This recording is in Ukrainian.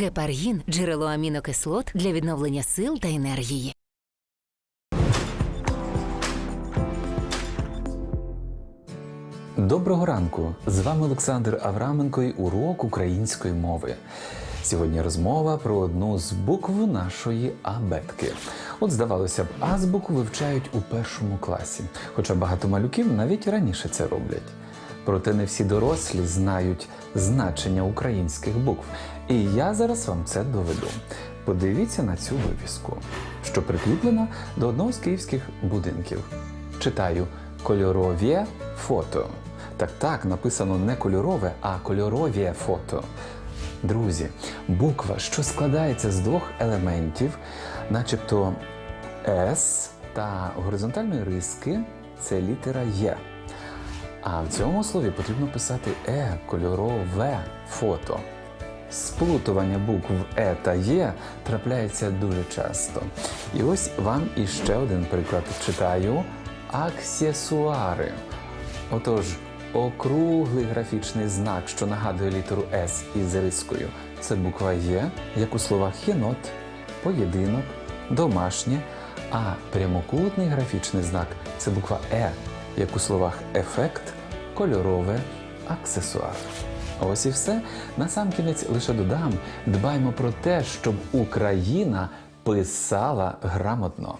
Гепаргін джерело амінокислот для відновлення сил та енергії. Доброго ранку! З вами Олександр Авраменко і урок української мови. Сьогодні розмова про одну з букв нашої абетки. От, здавалося б, азбуку вивчають у першому класі, хоча багато малюків навіть раніше це роблять. Проте не всі дорослі знають значення українських букв. І я зараз вам це доведу. Подивіться на цю вивіску, що прикріплена до одного з київських будинків. Читаю кольорові фото. Так так, написано не кольорове, а кольорові фото. Друзі, буква, що складається з двох елементів, начебто С та горизонтальної риски, це літера Є. А в цьому слові потрібно писати Е, кольорове фото. Сплутування букв Е та Є трапляється дуже часто. І ось вам іще один приклад читаю аксесуари. Отож, округлий графічний знак, що нагадує літеру С із рискою, це буква Є, як у словах єнот, поєдинок, домашнє, а прямокутний графічний знак це буква Е, як у словах ефект, кольорове, аксесуар. Ось і все. Насамкінець лише додам: дбаймо про те, щоб Україна писала грамотно.